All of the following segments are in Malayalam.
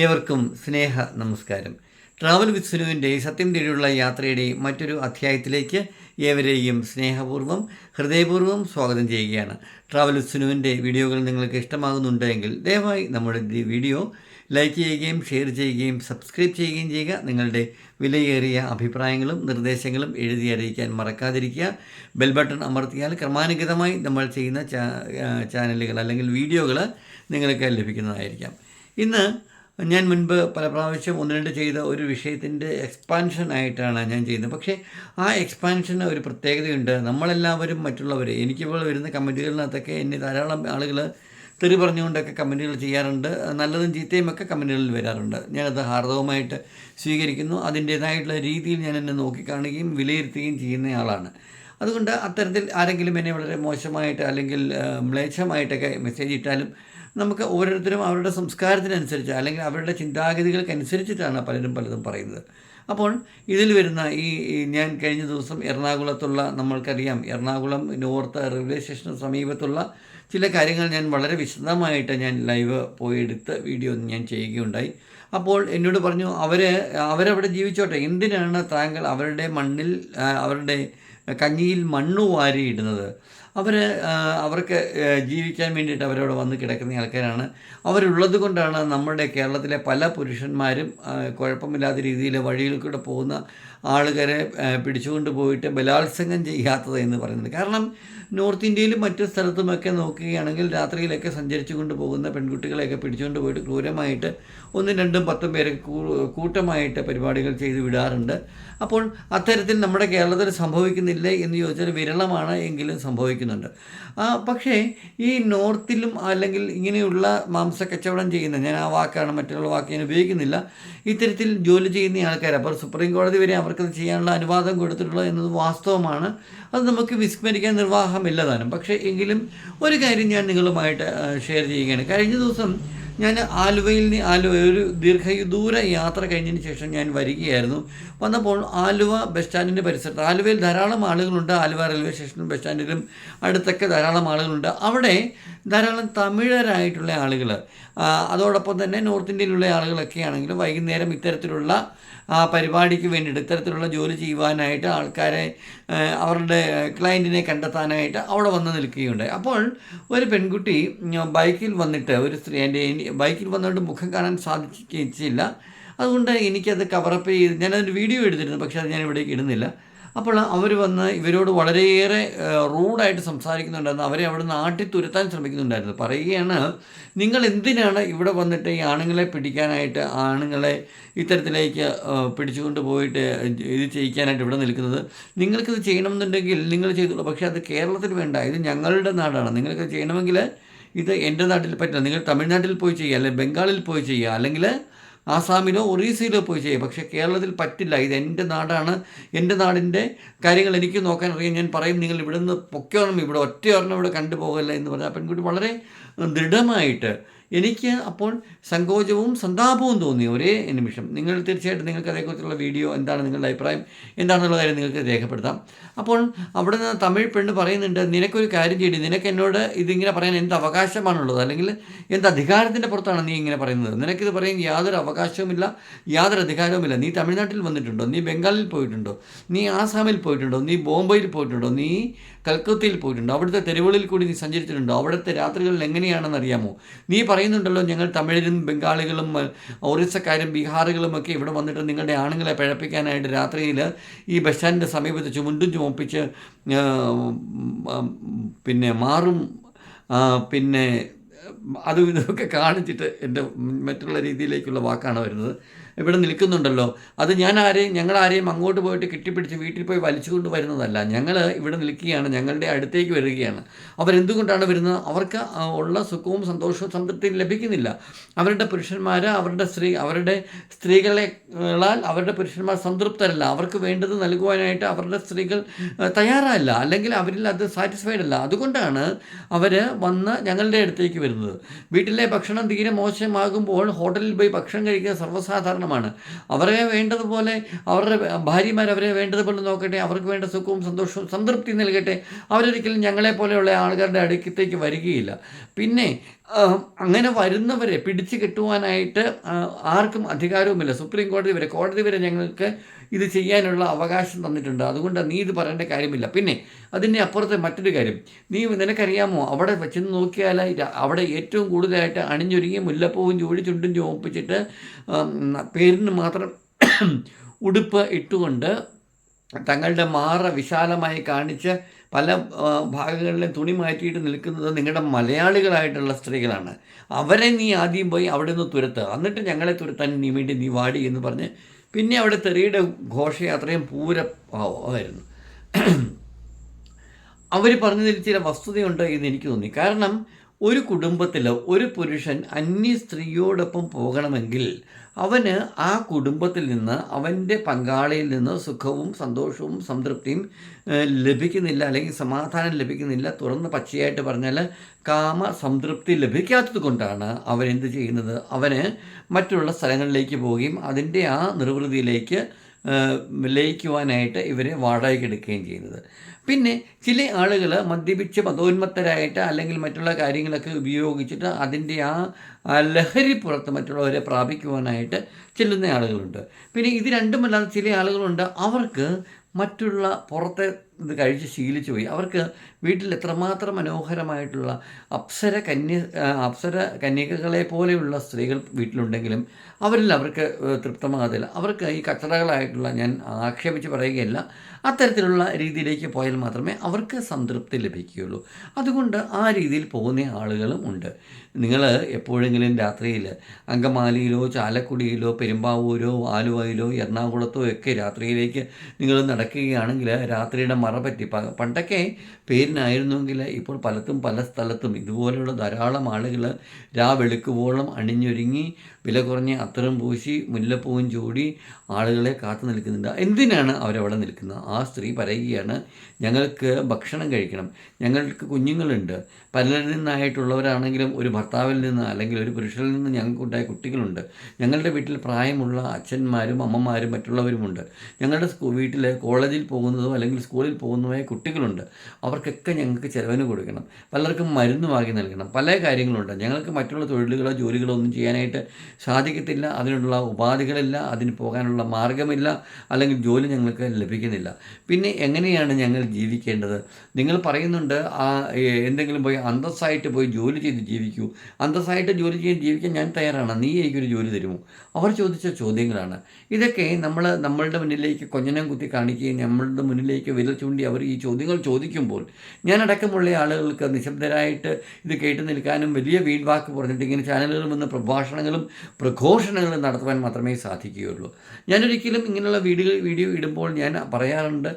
ഏവർക്കും സ്നേഹ നമസ്കാരം. ട്രാവൽ വിത്ത് സുനുവിന്റെ സത്യം തേടിയുള്ള യാത്രയുടെ മറ്റൊരു അധ്യായത്തിലേക്ക് ഏവരെയും സ്നേഹപൂർവം ഹൃദയപൂർവം സ്വാഗതം ചെയ്യുകയാണ്. ട്രാവൽ വിത്ത് സുനുവിന്റെ വീഡിയോകൾ നിങ്ങൾക്ക് ഇഷ്ടമാകുന്നുണ്ടെങ്കിൽ ദയവായി നമ്മുടെ വീഡിയോ ലൈക്ക് ചെയ്യുകയും ഷെയർ ചെയ്യുകയും സബ്സ്ക്രൈബ് ചെയ്യുകയും ചെയ്യുക. നിങ്ങളുടെ വിലയേറിയ അഭിപ്രായങ്ങളും നിർദ്ദേശങ്ങളും എഴുതി അറിയിക്കാൻ മറക്കാതിരിക്കുക. ബെൽ ബട്ടൺ അമർത്തിയാൽ ക്രമാനുഗതമായി നമ്മൾ ചെയ്യുന്ന ചാനലുകൾ അല്ലെങ്കിൽ വീഡിയോകൾ നിങ്ങൾക്ക് ലഭിക്കുന്നതായിരിക്കാം. ഇന്ന് ഞാൻ മുൻപ് പല പ്രാവശ്യം ഒന്ന് രണ്ട് ചെയ്ത ഒരു വിഷയത്തിന്റെ എക്സ്പാൻഷൻ ആയിട്ടാണ് ഞാൻ ചെയ്യുന്നത്. പക്ഷേ ആ എക്സ്പാൻഷന് ഒരു പ്രത്യേകതയുണ്ട്. നമ്മളെല്ലാവരും മറ്റുള്ളവർ എനിക്കിപ്പോൾ വരുന്ന കമന്റുകളിനകത്തൊക്കെ എന്നെ ധാരാളം ആളുകൾ തെറി പറഞ്ഞുകൊണ്ടൊക്കെ കമന്റുകൾ ചെയ്യാറുണ്ട്. നല്ലതും ചീത്തയും ഒക്കെ കമന്റുകളിൽ വരാറുണ്ട്. ഞാനത് ഹാർദവുമായിട്ട് സ്വീകരിക്കുന്നു. അതിന്റേതായിട്ടുള്ള രീതിയിൽ ഞാൻ എന്നെ നോക്കിക്കാണുകയും വിലയിരുത്തുകയും ചെയ്യുന്നയാളാണ് അതുകൊണ്ട് അത്തരത്തിൽ ആരെങ്കിലും എന്നെ വളരെ മോശമായിട്ട് അല്ലെങ്കിൽ മ്ലേച്ഛമായിട്ടൊക്കെ മെസ്സേജ് ഇട്ടാലും നമുക്ക് ഓരോരുത്തരും അവരുടെ സംസ്കാരത്തിനനുസരിച്ച് അല്ലെങ്കിൽ അവരുടെ ചിന്താഗതികൾക്കനുസരിച്ചിട്ടാണ് പലരും പലതും പറയുന്നത്. അപ്പോൾ ഇതിൽ വരുന്ന ഈ ഞാൻ കഴിഞ്ഞ ദിവസം എറണാകുളത്തുള്ള നമ്മൾക്കറിയാം എറണാകുളം നോർത്ത് റെയിൽവേ സ്റ്റേഷന് സമീപത്തുള്ള ചില കാര്യങ്ങൾ ഞാൻ വളരെ വിശദമായിട്ട് ഞാൻ ലൈവ് പോയി എടുത്ത് വീഡിയോ ഞാൻ ചെയ്യുകയുണ്ടായി. അപ്പോൾ എന്നോട് പറഞ്ഞു അവർ അവരവിടെ ജീവിച്ചോട്ടെ എന്തിനാണ് താങ്കൾ അവരുടെ മണ്ണിൽ അവരുടെ കഞ്ഞിയിൽ മണ്ണ് വാരിയിടുന്നത്? അവർ അവർക്ക് ജീവിക്കാൻ വേണ്ടിയിട്ട് അവരവിടെ വന്ന് കിടക്കുന്ന ആൾക്കാരാണ്. അവരുള്ളത് കൊണ്ടാണ് നമ്മുടെ കേരളത്തിലെ പല പുരുഷന്മാരും കുഴപ്പമില്ലാത്ത രീതിയിൽ വഴിയിൽ കൂടെ പോകുന്ന ആളുകളെ ആ, പിടിച്ചുകൊണ്ട് പോയിട്ട് ബലാത്സംഗം ചെയ്യാത്തത് എന്ന് പറയുന്നത്. കാരണം നോർത്ത് ഇന്ത്യയിലും മറ്റു സ്ഥലത്തുമൊക്കെ നോക്കുകയാണെങ്കിൽ രാത്രിയിലൊക്കെ സഞ്ചരിച്ചു കൊണ്ട് പോകുന്ന പെൺകുട്ടികളെയൊക്കെ പിടിച്ചുകൊണ്ട് പോയിട്ട് ക്രൂരമായിട്ട് ഒന്നും രണ്ടും പത്തും പേരെ കൂട്ടമായിട്ട് പരിപാടികൾ ചെയ്ത് വിടാറുണ്ട്. അപ്പോൾ അത്തരത്തിൽ നമ്മുടെ കേരളത്തിൽ സംഭവിക്കുന്നില്ല എന്ന് ചോദിച്ചാൽ വിരളമാണ് എങ്കിലും സംഭവിക്കുന്നുണ്ട്. പക്ഷേ ഈ നോർത്തിലും അല്ലെങ്കിൽ ഇങ്ങനെയുള്ള മാംസ കച്ചവടം ചെയ്യുന്ന ഞാൻ ആ വാക്കാണ് മറ്റുള്ള വാക്ക് ഞാൻ ഉപയോഗിക്കുന്നില്ല ഇത്തരത്തിൽ ജോലി ചെയ്യുന്ന ആൾക്കാർ അപ്പോൾ സുപ്രീം കോടതി വരെ അവർക്കത് ചെയ്യാനുള്ള അനുവാദം കൊടുത്തിട്ടുള്ളത് എന്നത് വാസ്തവമാണ്. അത് നമുക്ക് വിസ്മരിക്കാൻ നിർവാഹമില്ല താനും. പക്ഷേ എങ്കിലും ഒരു കാര്യം ഞാൻ നിങ്ങളുമായിട്ട് ഷെയർ ചെയ്യുകയാണ്. കഴിഞ്ഞ ദിവസം ഞാൻ ആലുവയിൽ നിന്ന് ആലുവ ഒരു ദീർഘദൂര യാത്ര കഴിഞ്ഞതിന് ശേഷം ഞാൻ വരികയായിരുന്നു. വന്നപ്പോൾ ആലുവ ബസ് സ്റ്റാൻഡിന്റെ പരിസരത്ത് ആലുവയിൽ ധാരാളം ആളുകളുണ്ട്. ആലുവ റെയിൽവേ സ്റ്റേഷനും ബസ് സ്റ്റാൻഡിലും അടുത്തൊക്കെ ധാരാളം ആളുകളുണ്ട്. അവിടെ ധാരാളം തമിഴരായിട്ടുള്ള ആളുകൾ അതോടൊപ്പം തന്നെ നോർത്ത് ഇന്ത്യയിലുള്ള ആളുകളൊക്കെ ആണെങ്കിലും വൈകുന്നേരം ഇത്തരത്തിലുള്ള പരിപാടിക്ക് വേണ്ടിയിട്ട് ഇത്തരത്തിലുള്ള ജോലി ചെയ്യുവാനായിട്ട് ആൾക്കാരെ അവരുടെ ക്ലയന്റിനെ കണ്ടെത്താനായിട്ട് അവിടെ വന്ന് നിൽക്കുകയുണ്ടായി. അപ്പോൾ ഒരു പെൺകുട്ടി ബൈക്കിൽ വന്നിട്ട് ഒരു സ്ത്രീ എന്റെ ബൈക്കിൽ വന്നുകൊണ്ട് മുഖം കാണാൻ സാധിച്ചില്ല അതുകൊണ്ട് എനിക്കത് കവറപ്പ് ചെയ്ത് ഞാനതിന്റെ വീഡിയോ എടുത്തിരുന്നു പക്ഷേ അത് ഞാൻ ഇവിടേക്ക് ഇടുന്നില്ല. അപ്പോൾ അവർ വന്ന് ഇവരോട് വളരെയേറെ റൂഡായിട്ട് സംസാരിക്കുന്നുണ്ടായിരുന്നു. അവരെ അവിടെ നാട്ടിൽ തുരത്താൻ ശ്രമിക്കുന്നുണ്ടായിരുന്നു. പറയുകയാണ് നിങ്ങൾ എന്തിനാണ് ഇവിടെ വന്നിട്ട് ഈ ആണുങ്ങളെ പിടിക്കാനായിട്ട് ആണുങ്ങളെ ഇത്തരത്തിലേക്ക് പിടിച്ചുകൊണ്ട് പോയിട്ട് ഇത് ചെയ്യിക്കാനായിട്ട് ഇവിടെ നിൽക്കുന്നത്? നിങ്ങൾക്കിത് ചെയ്യണമെന്നുണ്ടെങ്കിൽ നിങ്ങൾ ചെയ്തോളൂ. പക്ഷേ അത് കേരളത്തിൽ വേണ്ട. ഇത് ഞങ്ങളുടെ നാടാണ്. നിങ്ങൾക്ക് ചെയ്യണമെങ്കിൽ ഇത് എന്റെ നാട്ടിൽ പറ്റില്ല. നിങ്ങൾ തമിഴ്നാട്ടിൽ പോയി ചെയ്യുക അല്ലെങ്കിൽ ബംഗാളിൽ പോയി ചെയ്യുക അല്ലെങ്കിൽ ആസാമിലോ ഒറീസയിലോ പോയി ചെയ്യുക പക്ഷേ കേരളത്തിൽ പറ്റില്ല. ഇത് എന്റെ നാടാണ്. എന്റെ നാടിന്റെ കാര്യങ്ങൾ എനിക്ക് നോക്കാൻ അറിയാം. ഞാൻ പറയും നിങ്ങൾ ഇവിടുന്ന് നിന്ന് പൊക്കോണം. ഇവിടെ ഒറ്റയൊരെണ്ണം ഇവിടെ കണ്ടുപോകല്ല എന്ന് പറഞ്ഞാൽ പെൺകുട്ടി വളരെ ദൃഢമായിട്ട് എനിക്ക് അപ്പോൾ സങ്കോചവും സന്താപവും തോന്നി ഒരേ നിമിഷം. നിങ്ങൾ തീർച്ചയായിട്ടും നിങ്ങൾക്ക് അതേക്കുറിച്ചുള്ള വീഡിയോ എന്താണ് നിങ്ങളുടെ അഭിപ്രായം എന്താണെന്നുള്ള കാര്യം നിങ്ങൾക്ക് രേഖപ്പെടുത്താം. അപ്പോൾ അവിടെ നിന്ന് തമിഴ് പെണ്ണ് പറയുന്നുണ്ട് നിനക്കൊരു കാര്യം ചെയ്തി നിനക്ക് എന്നോട് ഇതിങ്ങനെ പറയാൻ എന്ത് അവകാശമാണുള്ളത്? അല്ലെങ്കിൽ എന്ത് അധികാരത്തിന്റെ പുറത്താണ് നീ ഇങ്ങനെ പറയുന്നത്? നിനക്കിത് പറയാൻ യാതൊരു അവകാശവുമില്ല യാതൊരു അധികാരവുമില്ല. നീ തമിഴ്നാട്ടിൽ വന്നിട്ടുണ്ടോ? നീ ബംഗാളിൽ പോയിട്ടുണ്ടോ? നീ ആസാമിൽ പോയിട്ടുണ്ടോ? നീ ബോംബെയിൽ പോയിട്ടുണ്ടോ? നീ കൽക്കത്തയിൽ പോയിട്ടുണ്ടോ. അവിടുത്തെ തെരുവുകളിൽ കൂടി നീ സഞ്ചരിച്ചിട്ടുണ്ടോ? അവിടുത്തെ രാത്രികളിൽ എങ്ങനെയാണെന്ന് അറിയാമോ? നീ പറയുന്നുണ്ടല്ലോ ഞങ്ങൾ തമിഴരും ബംഗാളികളും ഒറീസക്കാരും ബീഹാറുകളും ഒക്കെ ഇവിടെ വന്നിട്ട് നിങ്ങളുടെ ആണുങ്ങളെ പിഴപ്പിക്കാനായിട്ട് രാത്രിയിൽ ഈ ബസ് സ്റ്റാൻഡിന്റെ സമീപത്ത് ചുമണ്ടും ചുമപ്പിച്ച് പിന്നെ മാറും പിന്നെ അതും ഇതൊക്കെ കാണിച്ചിട്ട് എന്റെ മറ്റുള്ള രീതിയിലേക്കുള്ള വാക്കാണ് വരുന്നത്. ഇവിടെ നിൽക്കുന്നുണ്ടല്ലോ. അത് ഞാൻ ആരെയും ഞങ്ങൾ ആരെയും അങ്ങോട്ട് പോയിട്ട് കെട്ടിപ്പിടിച്ച് വീട്ടിൽ പോയി വലിച്ചുകൊണ്ട് വരുന്നതല്ല. ഞങ്ങൾ ഇവിടെ നിൽക്കുകയാണ് ഞങ്ങളുടെ അടുത്തേക്ക് വരികയാണ്. അവരെന്തുകൊണ്ടാണ് വരുന്നത്? അവർക്ക് ഉള്ള സുഖവും സന്തോഷവും സംതൃപ്തിയും ലഭിക്കുന്നില്ല. അവരുടെ പുരുഷന്മാർ അവരുടെ സ്ത്രീ അവരുടെ സ്ത്രീകളെകളാൽ അവരുടെ പുരുഷന്മാർ സംതൃപ്തരല്ല. അവർക്ക് വേണ്ടത് നൽകുവാനായിട്ട് അവരുടെ സ്ത്രീകൾ തയ്യാറല്ല. അല്ലെങ്കിൽ അവരിൽ അത് സാറ്റിസ്ഫൈഡ് അല്ല. അതുകൊണ്ടാണ് അവർ വന്ന് ഞങ്ങളുടെ അടുത്തേക്ക് വരുന്നത്. വീട്ടിലെ ഭക്ഷണം തീരെ മോശമാകുമ്പോൾ ഹോട്ടലിൽ പോയി ഭക്ഷണം കഴിക്കുക സർവസാധാരണമാണ് അവരെ വേണ്ടതുപോലെ അവരുടെ ഭാര്യമാർ അവരെ വേണ്ടതുപോലെ നോക്കട്ടെ അവർക്ക് വേണ്ട സുഖവും സന്തോഷവും സംതൃപ്തി നൽകട്ടെ. അവരൊരിക്കലും ഞങ്ങളെ പോലെയുള്ള ആൾക്കാരുടെ അടുക്കത്തേക്ക് വരികയില്ല. പിന്നെ അങ്ങനെ വരുന്നവരെ പിടിച്ചു കെട്ടുവാനായിട്ട് ആർക്കും അധികാരവുമില്ല. സുപ്രീം കോടതി വരെ കോടതി വരെ ഞങ്ങൾക്ക് ഇത് ചെയ്യാനുള്ള അവകാശം തന്നിട്ടുണ്ട്. അതുകൊണ്ട് നീ ഇത് പറയേണ്ട കാര്യമില്ല. പിന്നെ അതിന്റെ അപ്പുറത്തെ മറ്റൊരു കാര്യം. നീ നിനക്കറിയാമോ അവിടെ വെച്ച് നോക്കിയാൽ അവിടെ ഏറ്റവും കൂടുതലായിട്ട് അണിഞ്ഞൊരുങ്ങി മുല്ലപ്പൂവും ജോലി ചുണ്ടും ചോപ്പിച്ചിട്ട് പേരിന് മാത്രം ഉടുപ്പ് ഇട്ടുകൊണ്ട് തങ്ങളുടെ മാറ വിശാലമായി കാണിച്ച് പല ഭാഗങ്ങളിലും തുണി മാറ്റിയിട്ട് നിൽക്കുന്നത് നിങ്ങളുടെ മലയാളികളായിട്ടുള്ള സ്ത്രീകളാണ്. അവരെ നീ ആദ്യം പോയി അവിടെ നിന്ന് തുരത്തുക. എന്നിട്ട് ഞങ്ങളെ തുരത്താൻ നീ വേണ്ടി നീ വാടി എന്ന് പറഞ്ഞ് പിന്നെ അവിടെ തെറിയുടെ ഘോഷയാത്രയും പൂര ആയിരുന്നു. അവർ പറഞ്ഞതിൽ ചില വസ്തുതയുണ്ട് എന്ന് എനിക്ക് തോന്നി. കാരണം ഒരു കുടുംബത്തിൽ ഒരു പുരുഷൻ അന്യ സ്ത്രീയോടൊപ്പം പോകണമെങ്കിൽ അവന് ആ കുടുംബത്തിൽ നിന്ന് അവന്റെ പങ്കാളിയിൽ നിന്ന് സുഖവും സന്തോഷവും സംതൃപ്തിയും ലഭിക്കുന്നില്ല അല്ലെങ്കിൽ സമാധാനം ലഭിക്കുന്നില്ല. തുറന്ന് പച്ചയായിട്ട് പറഞ്ഞാൽ കാമ സംതൃപ്തി ലഭിക്കാത്തത് കൊണ്ടാണ് അവൻ എന്ത് ചെയ്യുന്നത്? അവന് മറ്റുള്ള സ്ഥലങ്ങളിലേക്ക് പോവുകയും അതിന്റെ ആ നിർവൃതിയിലേക്ക് ലയിക്കുവാനായിട്ട് ഇവരെ വാടകയ്ക്ക് എടുക്കുകയും ചെയ്യുന്നത്. പിന്നെ ചില ആളുകൾ മദ്യപിച്ച് മതോന്മത്തരായിട്ട് അല്ലെങ്കിൽ മറ്റുള്ള കാര്യങ്ങളൊക്കെ ഉപയോഗിച്ചിട്ട് അതിന്റെ ആ ലഹരി പുറത്ത് മറ്റുള്ളവരെ പ്രാപിക്കുവാനായിട്ട് ചെല്ലുന്ന ആളുകളുണ്ട്. പിന്നെ ഇത് രണ്ടുമല്ലാതെ ചില ആളുകളുണ്ട്. അവർക്ക് മറ്റുള്ള പുറത്തെ ഇത് കഴിച്ച് ശീലിച്ചു പോയി അവർക്ക് വീട്ടിൽ എത്രമാത്രം മനോഹരമായിട്ടുള്ള അപ്സര കന്യ അപ്സര കന്യകകളെ പോലെയുള്ള സ്ത്രീകൾ വീട്ടിലുണ്ടെങ്കിലും അവരിൽ അവർക്ക് തൃപ്തമാകത്തില്ല. അവർക്ക് ഈ കച്ചടകളായിട്ടുള്ള ഞാൻ ആക്ഷേപിച്ച് പറയുകയല്ല. അത്തരത്തിലുള്ള രീതിയിലേക്ക് പോയാൽ മാത്രമേ അവർക്ക് സംതൃപ്തി ലഭിക്കുകയുള്ളൂ. അതുകൊണ്ട് ആ രീതിയിൽ പോകുന്ന ആളുകളും ഉണ്ട്. നിങ്ങൾ എപ്പോഴെങ്കിലും രാത്രിയിൽ അങ്കമാലിയിലോ ചാലക്കുടിയിലോ പെരുമ്പാവൂരോ ആലുവയിലോ എറണാകുളത്തോ ഒക്കെ രാത്രിയിലേക്ക് നിങ്ങൾ നടക്കുകയാണെങ്കിൽ രാത്രിയുടെ മറ പറ്റി പണ്ടൊക്കെ പേരിനായിരുന്നുവെങ്കിൽ ഇപ്പോൾ പലത്തും പല സ്ഥലത്തും ഇതുപോലെയുള്ള ധാരാളം ആളുകൾ രാവെളുക്കുവോളം അണിഞ്ഞൊരുങ്ങി വില കുറഞ്ഞ അത്തരം പൂശി മുല്ലപ്പൂവും ചൂടി ആളുകളെ കാത്തു നിൽക്കുന്നുണ്ട്. എന്തിനാണ് അവരവിടെ നിൽക്കുന്നത്? ആ സ്ത്രീ പറയുകയാണ് ഞങ്ങൾക്ക് ഭക്ഷണം കഴിക്കണം. ഞങ്ങൾക്ക് കുഞ്ഞുങ്ങളുണ്ട്. പലരിൽ നിന്നായിട്ടുള്ളവരാണെങ്കിലും ഒരു ഭർത്താവിൽ നിന്ന് അല്ലെങ്കിൽ ഒരു പുരുഷനിൽ നിന്ന് ഞങ്ങൾക്കുണ്ടായ കുട്ടികളുണ്ട്. ഞങ്ങളുടെ വീട്ടിൽ പ്രായമുള്ള അച്ഛന്മാരും അമ്മമാരും മറ്റുള്ളവരുമുണ്ട്. ഞങ്ങളുടെ വീട്ടിൽ കോളേജിൽ പോകുന്നതോ അല്ലെങ്കിൽ സ്കൂളിൽ പോകുന്നതോ കുട്ടികളുണ്ട്. അവർക്കൊക്കെ ഞങ്ങൾക്ക് ചിലവിന് കൊടുക്കണം. പലർക്കും മരുന്ന് വാങ്ങി നൽകണം. പല കാര്യങ്ങളുണ്ട്. ഞങ്ങൾക്ക് മറ്റുള്ള തൊഴിലുകളോ ജോലികളോ ഒന്നും ചെയ്യാനായിട്ട് സാധിക്കത്തില്ല. അതിനുള്ള ഉപാധികളില്ല. അതിന് പോകാനുള്ള മാർഗമില്ല. അല്ലെങ്കിൽ ജോലി ഞങ്ങൾക്ക് ലഭിക്കുന്നില്ല. പിന്നെ എങ്ങനെയാണ് ഞങ്ങൾ ജീവിക്കേണ്ടത്? നിങ്ങൾ പറയുന്നുണ്ട് ആ എന്തെങ്കിലും പോയി അന്തസ്സായിട്ട് പോയി ജോലി ചെയ്ത് ജീവിക്കൂ. അന്തസ്സായിട്ട് ജോലി ചെയ്ത് ജീവിക്കാൻ ഞാൻ തയ്യാറാണ്. നീ എനിക്കൊരു ജോലി തരുമോ? അവർ ചോദിച്ച ചോദ്യങ്ങളാണ്. ഇതൊക്കെ നമ്മൾ നമ്മളുടെ മുന്നിലേക്ക് കൊഞ്ഞനം കുത്തി കാണിക്കുകയും നമ്മളുടെ മുന്നിലേക്ക് വിരൽ ചൂണ്ടി അവർ ഈ ചോദ്യങ്ങൾ ചോദിക്കുമ്പോൾ ഞാനടക്കമുള്ള ആളുകൾക്ക് നിശബ്ദരായിട്ട് ഇത് കേട്ട് നിൽക്കാനും വലിയ ഫീഡ്ബാക്ക് പറഞ്ഞിട്ട് ഇങ്ങനെ ചാനലുകളിൽ വന്ന് പ്രഭാഷണങ്ങളും പ്രഘോഷണങ്ങളും നടത്തുവാൻ മാത്രമേ സാധിക്കുകയുള്ളൂ. ഞാനൊരിക്കലും ഇങ്ങനെയുള്ള വീഡിയോ വീഡിയോ ഇടുമ്പോൾ ഞാൻ പറയാറുണ്ട്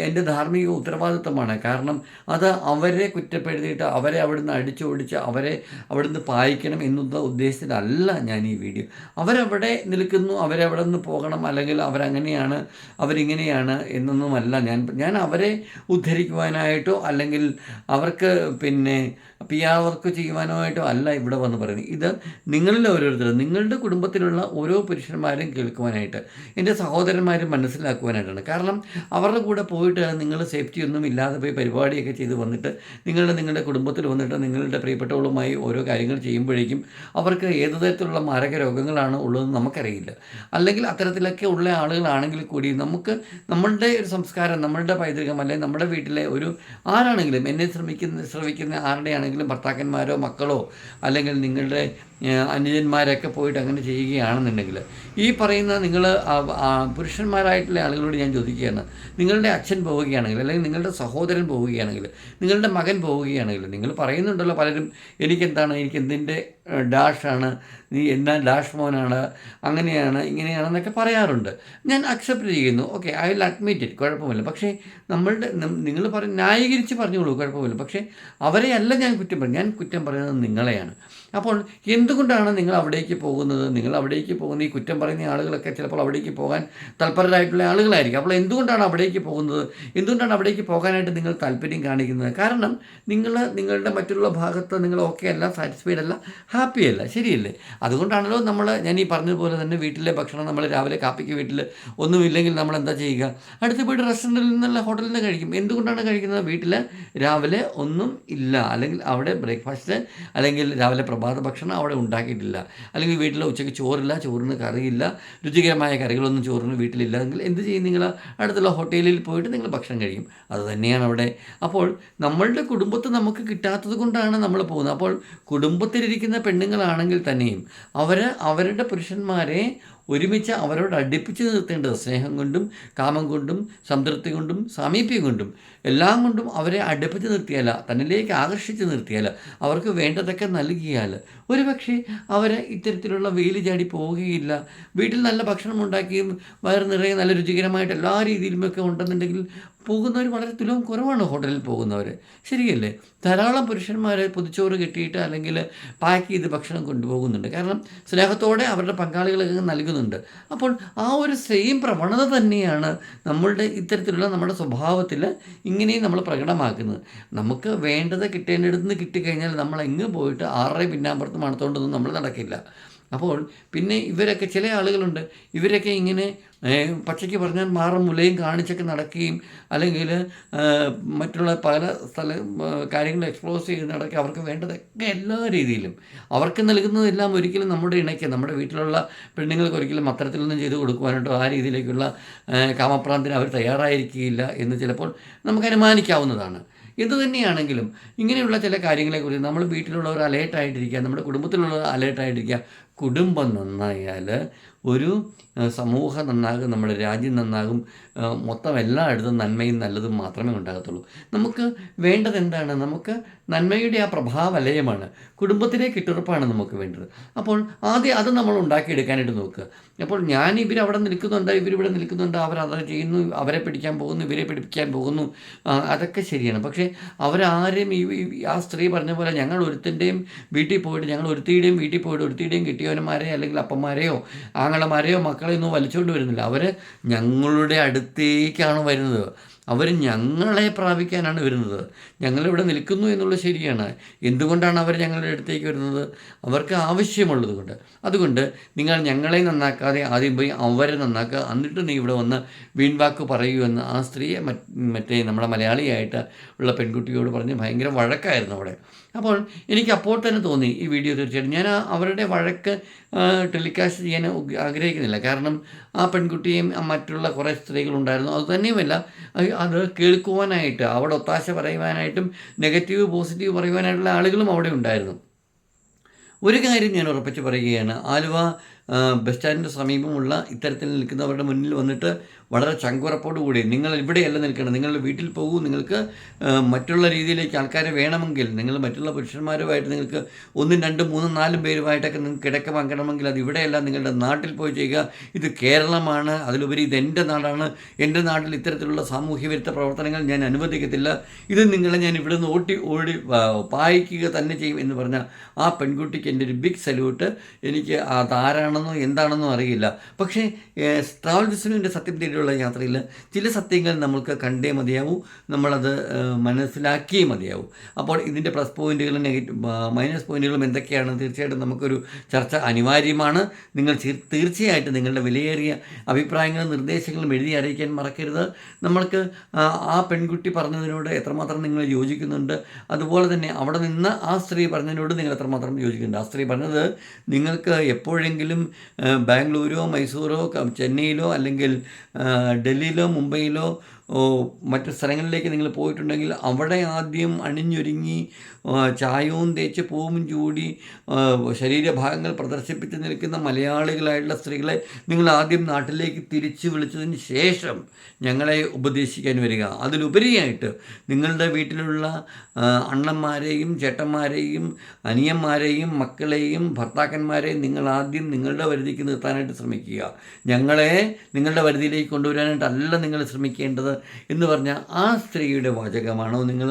എന്റെ ധാർമ്മിക ഉത്തരവാദിത്തമാണ് കാരണം അത് അവരെ കുറ്റപ്പെടുത്തിയിട്ട് അവരെ അവിടുന്ന് അടിച്ചോടിച്ച് അവരെ അവിടുന്ന് പായിക്കണം എന്നുള്ള ഉദ്ദേശത്തിലല്ല ഞാൻ ഈ വീഡിയോ. അവരവിടെ നിൽക്കുന്നു അവരവിടെ നിന്ന് പോകണം അല്ലെങ്കിൽ അവരങ്ങനെയാണ് അവരിങ്ങനെയാണ് എന്നൊന്നുമല്ല ഞാൻ. ഞാൻ അവരെ ഉദ്ധരിക്കുവാനായിട്ടോ അല്ലെങ്കിൽ അവർക്ക് പിന്നെ പി ആർ വർക്ക് ചെയ്യുവാനായിട്ടോ അല്ല ഇവിടെ വന്ന് പറയുന്നത്. ഇത് നിങ്ങളിൽ ഓരോരുത്തരും നിങ്ങളുടെ കുടുംബത്തിലുള്ള ഓരോ പുരുഷന്മാരും കേൾക്കുവാനായിട്ട് എന്റെ സഹോദരന്മാരും മനസ്സിലാക്കുവാനായിട്ടാണ്. കാരണം അവരുടെ കൂടെ പോയിട്ട് നിങ്ങൾ സേഫ്റ്റി ഒന്നും ഇല്ലാതെ പോയി പരിപാടിയൊക്കെ ചെയ്ത് വന്നിട്ട് നിങ്ങളുടെ നിങ്ങളുടെ കുടുംബത്തിൽ വന്നിട്ട് നിങ്ങളുടെ പ്രിയപ്പെട്ടവളുമായി ഓരോ കാര്യങ്ങൾ ചെയ്യുമ്പോഴേക്കും അവർക്ക് ഏത് തരത്തിലുള്ള മാരക രോഗങ്ങളാണ് ഉള്ളതെന്ന് നമുക്കറിയില്ല. അല്ലെങ്കിൽ അത്തരത്തിലൊക്കെ ഉള്ള ആളുകളാണെങ്കിൽ കൂടി നമുക്ക് നമ്മളുടെ ഒരു സംസ്കാരം നമ്മളുടെ പൈതൃകം അല്ലെങ്കിൽ നമ്മുടെ വീട്ടിലെ ഒരു ആരാണെങ്കിലും എന്നെ ശ്രമിക്കുന്ന ശ്രമിക്കുന്ന ആരുടെ ആണെങ്കിലും ഭർത്താക്കന്മാരോ മക്കളോ അല്ലെങ്കിൽ നിങ്ങളുടെ അനുജന്മാരൊക്കെ പോയിട്ട് അങ്ങനെ ചെയ്യുകയാണെന്നുണ്ടെങ്കിൽ ഈ പറയുന്ന നിങ്ങൾ പുരുഷന്മാരായിട്ടുള്ള ആളുകളോട് ഞാൻ ചോദിക്കുകയാണ്. നിങ്ങളുടെ അച്ഛൻ പോവുകയാണെങ്കിൽ അല്ലെങ്കിൽ നിങ്ങളുടെ സഹോദരൻ പോവുകയാണെങ്കിൽ നിങ്ങളുടെ മകൻ പോവുകയാണെങ്കിൽ നിങ്ങൾ പറയുന്നുണ്ടല്ലോ പലരും എനിക്കെന്താണ് എനിക്ക് എന്തിന്റെ ഡാഷാണ് നീ എന്നാ ഡാഷ് മോനാണ് അങ്ങനെയാണ് ഇങ്ങനെയാണെന്നൊക്കെ പറയാറുണ്ട്. ഞാൻ അക്സെപ്റ്റ് ചെയ്യുന്നു. Okay I will admit it കുഴപ്പമില്ല പക്ഷേ നമ്മളുടെ നിങ്ങൾ പറ ന്യായീകരിച്ച് പറഞ്ഞോളൂ. കുഴപ്പമില്ല പക്ഷേ അവരെ അല്ല ഞാൻ കുറ്റം പറയും ഞാൻ കുറ്റം പറയുന്നത് നിങ്ങളെയാണ്. അപ്പോൾ എന്തുകൊണ്ടാണ് നിങ്ങൾ അവിടേക്ക് പോകുന്നത്? നിങ്ങൾ അവിടേക്ക് പോകുന്ന ഈ കുറ്റം പറയുന്ന ആളുകളൊക്കെ ചിലപ്പോൾ അവിടേക്ക് പോകാൻ തൽപരരായിട്ടുള്ള ആളുകളായിരിക്കും. അപ്പോൾ എന്തുകൊണ്ടാണ് അവിടേക്ക് പോകുന്നത്? എന്തുകൊണ്ടാണ് അവിടേക്ക് പോകാനായിട്ട് നിങ്ങൾ താല്പര്യം കാണിക്കുന്നത്? കാരണം നിങ്ങൾ നിങ്ങളുടെ മറ്റുള്ള ഭാഗത്ത് നിങ്ങൾ ഓക്കെ അല്ല സാറ്റിസ്ഫൈഡ് അല്ല ഹാപ്പി അല്ല ശരിയല്ലേ? അതുകൊണ്ടാണല്ലോ നമ്മൾ ഞാൻ ഈ പറഞ്ഞതുപോലെ തന്നെ വീട്ടിലെ ഭക്ഷണം നമ്മൾ രാവിലെ കാപ്പിക്ക് വീട്ടിൽ ഒന്നുമില്ലെങ്കിൽ നമ്മൾ എന്താ ചെയ്യുക? അടുത്ത് പോയിട്ട് റെസ്റ്റോറന്റിൽ നിന്നുള്ള ഹോട്ടലിൽ നിന്ന് കഴിക്കും. എന്തുകൊണ്ടാണ് കഴിക്കുന്നത്? വീട്ടിൽ രാവിലെ ഒന്നും ഇല്ല. അല്ലെങ്കിൽ അവിടെ ബ്രേക്ക്ഫാസ്റ്റ് അല്ലെങ്കിൽ രാവിലെ പ്രഭാത ഭക്ഷണം അവിടെ ഉണ്ടാക്കിയിട്ടില്ല. അല്ലെങ്കിൽ വീട്ടിൽ ഉച്ചയ്ക്ക് ചോറില്ല ചോറിന് കറിയില്ല രുചികരമായ കറികളൊന്നും ചോറിന് വീട്ടിലില്ല. എങ്കിൽ എന്ത് ചെയ്യും നിങ്ങൾ അടുത്തുള്ള ഹോട്ടലിൽ പോയിട്ട് നിങ്ങൾ ഭക്ഷണം കഴിക്കും. അത് തന്നെയാണ് അവിടെ. അപ്പോൾ നമ്മളുടെ കുടുംബത്ത് നമുക്ക് കിട്ടാത്തത് കൊണ്ടാണ് നമ്മൾ പോകുന്നത്. അപ്പോൾ കുടുംബത്തിലിരിക്കുന്ന പെണ്ണുങ്ങളാണെങ്കിൽ തന്നെയും അവർ അവരുടെ പുരുഷന്മാരെ ഒരുമിച്ച് അവരോട് അടുപ്പിച്ച് നിർത്തേണ്ടത് സ്നേഹം കൊണ്ടും കാമം കൊണ്ടും സംതൃപ്തി കൊണ്ടും സാമീപ്യം കൊണ്ടും. എല്ലാം കൊണ്ടും അവരെ അടുപ്പിച്ച് നിർത്തിയാൽ തന്നിലേക്ക് ആകർഷിച്ച് നിർത്തിയാൽ അവർക്ക് വേണ്ടതൊക്കെ നൽകിയാൽ ഒരുപക്ഷെ അവർ ഇത്തരത്തിലുള്ള വെയിൽ ചാടി പോവുകയില്ല. വീട്ടിൽ നല്ല ഭക്ഷണം ഉണ്ടാക്കിയും വയറ് നിറയെ നല്ല രുചികരമായിട്ട് എല്ലാ രീതിയിലുമൊക്കെ ഉണ്ടെന്നുണ്ടെങ്കിൽ പോകുന്നവർ വളരെ തുലവും കുറവാണ് ഹോട്ടലിൽ പോകുന്നവർ ശരിയല്ലേ? ധാരാളം പുരുഷന്മാർ പൊതിച്ചോറ് കിട്ടിയിട്ട് അല്ലെങ്കിൽ പാക്ക് ചെയ്ത് ഭക്ഷണം കൊണ്ടുപോകുന്നുണ്ട്. കാരണം സ്നേഹത്തോടെ അവരുടെ പങ്കാളികളൊക്കെ നൽകുന്നുണ്ട് അപ്പോൾ ആ ഒരു സെയിം പ്രവണത തന്നെയാണ് നമ്മളുടെ ഇത്തരത്തിലുള്ള നമ്മുടെ സ്വഭാവത്തിൽ ഇങ്ങനെയും നമ്മൾ പ്രകടമാക്കുന്നത്. നമുക്ക് വേണ്ടത് കിട്ടേണ്ടടുത്ത് നിന്ന് കിട്ടിക്കഴിഞ്ഞാൽ നമ്മൾ എങ്ങ് പോയിട്ട് ആറര പിന്നാമ്പുറത്ത് മണത്തോണ്ടൊന്നും നമ്മൾ നടക്കില്ല. അപ്പോൾ പിന്നെ ഇവരൊക്കെ ചില ആളുകളുണ്ട്. ഇവരൊക്കെ ഇങ്ങനെ പച്ചയ്ക്ക് പറഞ്ഞാൽ മാറും മുലയും കാണിച്ചൊക്കെ നടക്കുകയും അല്ലെങ്കിൽ മറ്റുള്ള പല സ്ഥല കാര്യങ്ങൾ എക്സ്പ്ലോസ് ചെയ്ത് നടക്കുക അവർക്ക് വേണ്ടതൊക്കെ എല്ലാ രീതിയിലും. അവർക്ക് നൽകുന്നതെല്ലാം ഒരിക്കലും നമ്മുടെ ഇണയ്ക്ക്. നമ്മുടെ വീട്ടിലുള്ള പെണ്ണുങ്ങൾക്ക് ഒരിക്കലും അത്തരത്തിലൊന്നും ചെയ്ത് കൊടുക്കുവാനായിട്ടോ ആ രീതിയിലേക്കുള്ള കാമപ്രാന്തിന് അവർ തയ്യാറായിരിക്കില്ല എന്ന് ചിലപ്പോൾ നമുക്ക് അനുമാനിക്കാവുന്നതാണ്. എന്തുതന്നെയാണെങ്കിലും ഇങ്ങനെയുള്ള ചില കാര്യങ്ങളെക്കുറിച്ച് നമ്മൾ വീട്ടിലുള്ളവർ അലേർട്ടായിട്ടിരിക്കുക നമ്മുടെ കുടുംബത്തിലുള്ളവർ അലേർട്ടായിട്ടിരിക്കുക കുടുംബം നന്നായാൽ ഒരു സമൂഹം നന്നാകും നമ്മുടെ രാജ്യം നന്നാകും മൊത്തം എല്ലായിടത്തും നന്മയും നല്ലതും മാത്രമേ ഉണ്ടാകത്തുള്ളൂ. നമുക്ക് വേണ്ടത് എന്താണ്? നമുക്ക് നന്മയുടെ ആ പ്രഭാവലയമാണ്. കുടുംബത്തിലേക്ക് ഇട്ടുറപ്പാണ് നമുക്ക് വേണ്ടത്. അപ്പോൾ ആദ്യം അത് നമ്മൾ ഉണ്ടാക്കിയെടുക്കാനായിട്ട് നോക്കുക. അപ്പോൾ ഞാൻ ഇവർ അവിടെ നിൽക്കുന്നുണ്ട്? ഇവരിവിടെ നിൽക്കുന്നുണ്ട്? അവരത് ചെയ്യുന്നു അവരെ പിടിക്കാൻ പോകുന്നു ഇവരെ പിടിപ്പിക്കാൻ പോകുന്നു. അതൊക്കെ ശരിയാണ്. പക്ഷേ അവരാരും ഈ ആ സ്ത്രീ പറഞ്ഞ പോലെ ഞങ്ങൾ ഒരുത്തിന്റെയും വീട്ടിൽ പോയിട്ട് ഞങ്ങൾ ഒരുത്തിയുടെയും വീട്ടിൽ പോയിട്ട് ഒരുത്തിയുടെയും കിട്ടിയവന്മാരെ അല്ലെങ്കിൽ അപ്പന്മാരെയോ ആങ്ങളമാരെയോ മക്കളെയൊന്നും വലിച്ചുകൊണ്ട് വരുന്നില്ല. അവർ ഞങ്ങളുടെ അടുത്തേക്കാണ് വരുന്നത്. അവർ ഞങ്ങളെ പ്രാപിക്കാനാണ് വരുന്നത്. ഞങ്ങളിവിടെ നിൽക്കുന്നു എന്നുള്ളത് ശരിയാണ്. എന്തുകൊണ്ടാണ് അവർ ഞങ്ങളുടെ അടുത്തേക്ക് വരുന്നത്? അവർക്ക് ആവശ്യമുള്ളത് കൊണ്ട്. അതുകൊണ്ട് നിങ്ങൾ ഞങ്ങളെ നന്നാക്കാതെ ആദ്യം പോയി അവരെ നന്നാക്കുക. എന്നിട്ട് നീ ഇവിടെ വന്ന് വീൺവാക്ക് പറയൂ എന്ന് ആ സ്ത്രീയെ മറ്റേ നമ്മുടെ മലയാളിയായിട്ട് ഉള്ള പെൺകുട്ടിയോട് പറഞ്ഞ് ഭയങ്കര വഴക്കായിരുന്നു അവിടെ. അപ്പോൾ എനിക്ക് അപ്പോൾ തന്നെ തോന്നി ഈ വീഡിയോ തീർച്ചയായിട്ടും. ഞാൻ അവരുടെ വഴക്ക് ടെലികാസ്റ്റ് ചെയ്യാൻ ആഗ്രഹിക്കുന്നില്ല. കാരണം ആ പെൺകുട്ടിയും മറ്റുള്ള കുറേ സ്ത്രീകളുണ്ടായിരുന്നു. അത് തന്നെയുമല്ല അത് കേൾക്കുവാനായിട്ട് അവിടെ ഒത്താശ പറയുവാനായിട്ടും നെഗറ്റീവ് പോസിറ്റീവ് പറയുവാനായിട്ടുള്ള ആളുകളും അവിടെ ഉണ്ടായിരുന്നു. ഒരു കാര്യം ഞാൻ ഉറപ്പിച്ച് പറയുകയാണ്. ആലുവ ബസ് സ്റ്റാൻഡിന് സമീപമുള്ള ഇത്തരത്തിൽ നിൽക്കുന്നവരുടെ മുന്നിൽ വന്നിട്ട് വളരെ ചങ്കുറപ്പോടുകൂടി നിങ്ങൾ ഇവിടെയല്ല നിൽക്കണം നിങ്ങളുടെ വീട്ടിൽ പോകൂ. നിങ്ങൾക്ക് ആ, മറ്റുള്ള രീതിയിലേക്ക് ആൾക്കാരെ വേണമെങ്കിൽ നിങ്ങൾ മറ്റുള്ള പുരുഷന്മാരുമായിട്ട് നിങ്ങൾക്ക് ഒന്നും രണ്ടും മൂന്നും നാലും പേരുമായിട്ടൊക്കെ നിങ്ങൾക്ക് കിടക്ക വാങ്ങണമെങ്കിൽ അത് ഇവിടെയല്ല. നിങ്ങളുടെ നാട്ടിൽ പോയി ചെയ്യുക. ഇത് കേരളമാണ്. അതിലുപരി ഇത് എന്റെ നാടാണ്. എന്റെ നാട്ടിൽ ഇത്തരത്തിലുള്ള സാമൂഹ്യ വിരുദ്ധ പ്രവർത്തനങ്ങൾ ഞാൻ അനുവദിക്കത്തില്ല. ഇത് നിങ്ങളെ ഞാൻ ഇവിടെ നിന്ന് ഓട്ടി ഓടി ആ, പായിക്കുക തന്നെ ചെയ്യും എന്ന് പറഞ്ഞ ആ പെൺകുട്ടിക്ക് എന്റെ ഒരു ബിഗ് സല്യൂട്ട് എനിക്ക് അതാരാണെന്നോ എന്താണെന്നോ അറിയില്ല. പക്ഷേ ട്രാവൽ ബിസിനുവിന്റെ സത്യം തേടിയുള്ള യാത്രയിൽ ചില സത്യങ്ങൾ നമ്മൾക്ക് കണ്ടേ മതിയാവൂ നമ്മളത് മനസ്സിലാക്കിയേ മതിയാവൂ. അപ്പോൾ ഇതിന്റെ പ്ലസ് പോയിന്റുകളും നെഗറ്റീവ് മൈനസ് പോയിന്റുകളും എന്തൊക്കെയാണ്? തീർച്ചയായിട്ടും നമുക്കൊരു ചർച്ച അനിവാര്യമാണ്. നിങ്ങൾ തീർച്ചയായിട്ടും നിങ്ങളുടെ വിലയേറിയ അഭിപ്രായങ്ങളും നിർദ്ദേശങ്ങളും എഴുതി അറിയിക്കാൻ മറക്കരുത്. നമ്മൾക്ക് ആ, പെൺകുട്ടി പറഞ്ഞതിനോട് എത്രമാത്രം നിങ്ങൾ യോജിക്കുന്നുണ്ട്? അതുപോലെ തന്നെ അവിടെ നിന്ന് ആ സ്ത്രീ പറഞ്ഞതിനോട് നിങ്ങൾ എത്രമാത്രം യോജിക്കുന്നുണ്ട്? ആ സ്ത്രീ പറഞ്ഞത് നിങ്ങൾക്ക് എപ്പോഴെങ്കിലും ബാംഗ്ലൂരോ മൈസൂറോ ചെന്നൈയിലോ അല്ലെങ്കിൽ ഡൽഹിയിലോ മുംബൈയിലോ മറ്റ് സ്ഥലങ്ങളിലേക്ക് നിങ്ങൾ പോയിട്ടുണ്ടെങ്കിൽ അവിടെ ആദ്യം അണിഞ്ഞൊരുങ്ങി ചായവും തേച്ച് പൂവും ചൂടി ശരീരഭാഗങ്ങൾ പ്രദർശിപ്പിച്ച് നിൽക്കുന്ന മലയാളികളായിട്ടുള്ള സ്ത്രീകളെ നിങ്ങൾ ആദ്യം നാട്ടിലേക്ക് തിരിച്ചു വിളിച്ചതിന് ശേഷം ഞങ്ങളെ ഉപദേശിക്കാൻ വരിക. അതിലുപരിയായിട്ട് നിങ്ങളുടെ വീട്ടിലുള്ള അണ്ണന്മാരെയും ചേട്ടന്മാരെയും അനിയന്മാരെയും മക്കളെയും ഭർത്താക്കന്മാരെയും നിങ്ങൾ ആദ്യം നിങ്ങളുടെ വരുതിക്ക് നിർത്താനായിട്ട് ശ്രമിക്കുക. ഞങ്ങളെ നിങ്ങളുടെ വരുതിയിലേക്ക് കൊണ്ടുവരാനായിട്ടല്ല നിങ്ങൾ ശ്രമിക്കേണ്ടത്. എന്ന് പറഞ്ഞ ആ സ്ത്രീയുടെ വാചകമാണോ നിങ്ങൾ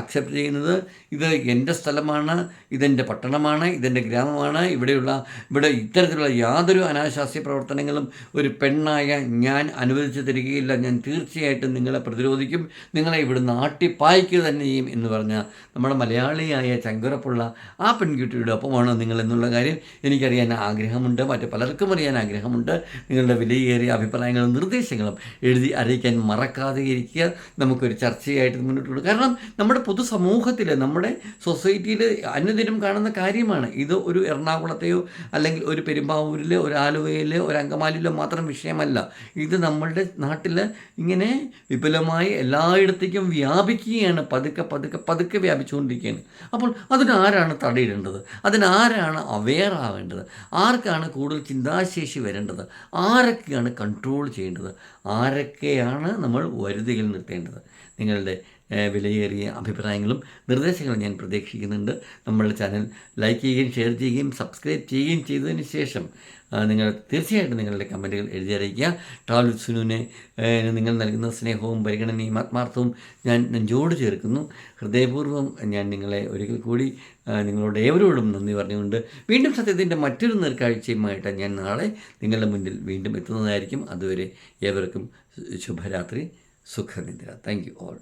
അക്സെപ്റ്റ് ചെയ്യുന്നത്? ഇത് എന്റെ സ്ഥലമാണ് ഇതെന്റെ പട്ടണമാണ് ഇതെന്റെ ഗ്രാമമാണ് ഇവിടെയുള്ള ഇവിടെ ഇത്തരത്തിലുള്ള യാതൊരു അനാശാസ്യ പ്രവർത്തനങ്ങളും ഒരു പെണ്ണായ ഞാൻ അനുവദിച്ചു തരികയില്ല. ഞാൻ തീർച്ചയായിട്ടും നിങ്ങളെ പ്രതിരോധിക്കും നിങ്ങളെ ഇവിടുന്ന് ആട്ടിപ്പായ്ക്കുക തന്നെ ചെയ്യും എന്ന് പറഞ്ഞ നമ്മുടെ മലയാളിയായ ചങ്കുറപ്പുള്ള ആ പെൺകുട്ടിയുടെ ഒപ്പമാണോ നിങ്ങൾ എന്നുള്ള കാര്യം എനിക്കറിയാൻ ആഗ്രഹമുണ്ട്. മറ്റു പലർക്കും അറിയാൻ ആഗ്രഹമുണ്ട്. നിങ്ങളുടെ വിലയേറിയ അഭിപ്രായങ്ങളും നിർദ്ദേശങ്ങളും എഴുതി അറിയിക്കാൻ മറക്കാതെ ഇരിക്കുക നമുക്കൊരു ചർച്ചയായിട്ട് മുന്നോട്ട് കൊടുക്കുക കാരണം നമ്മുടെ പൊതുസമൂഹത്തിൽ നമ്മുടെ സൊസൈറ്റിയിൽ അനുദിനം കാണുന്ന കാര്യമാണ്. ഇത് ഒരു എറണാകുളത്തെയോ അല്ലെങ്കിൽ ഒരു പെരുമ്പാവൂരിലെ ഒരു ആലുവയിലെ ഒരു അങ്കമാലിയിലോ മാത്രം വിഷയമല്ല. ഇത് നമ്മളുടെ നാട്ടിൽ ഇങ്ങനെ വിപുലമായി എല്ലായിടത്തേക്കും വ്യാപിക്കുകയാണ്. പതുക്കെ പതുക്കെ പതുക്കെ വ്യാപിച്ചുകൊണ്ടിരിക്കുകയാണ്. അപ്പോൾ അതിനാരാണ് തടയിടേണ്ടത്? അതിനാരാണ് അവെയർ ആവേണ്ടത്? ആർക്കാണ് കൂടുതൽ ചിന്താശേഷി വരേണ്ടത്? ആരൊക്കെയാണ് കൺട്രോൾ ചെയ്യേണ്ടത്? ആരൊക്കെയാണ് നമ്മൾ വരുതിയിൽ നിർത്തേണ്ടത്? നിങ്ങളുടെ വിലയേറിയ അഭിപ്രായങ്ങളും നിർദ്ദേശങ്ങളും ഞാൻ പ്രതീക്ഷിക്കുന്നുണ്ട്. നമ്മളുടെ ചാനൽ ലൈക്ക് ചെയ്യുകയും ഷെയർ ചെയ്യുകയും സബ്സ്ക്രൈബ് ചെയ്യുകയും ചെയ്തതിന് ശേഷം നിങ്ങൾ തീർച്ചയായിട്ടും നിങ്ങളുടെ കമന്റുകൾ എഴുതി അറിയിക്കുക. ട്രാവൽ സുനുവിനെ നിങ്ങൾ നൽകുന്ന സ്നേഹവും പരിഗണനയും ആത്മാർത്ഥവും ഞാൻ നെഞ്ചോട് ചേർക്കുന്നു. ഹൃദയപൂർവം ഞാൻ നിങ്ങളെ ഒരിക്കൽ കൂടി നിങ്ങളോട് ഏവരോടും നന്ദി പറഞ്ഞുകൊണ്ട് വീണ്ടും സത്യത്തിന്റെ മറ്റൊരു നേർക്കാഴ്ചയുമായിട്ട് ഞാൻ നാളെ നിങ്ങളുടെ മുന്നിൽ വീണ്ടും എത്തുന്നതായിരിക്കും. അതുവരെ ഏവർക്കും ശുഭരാത്രി സുഖനിദ്ര. Thank you all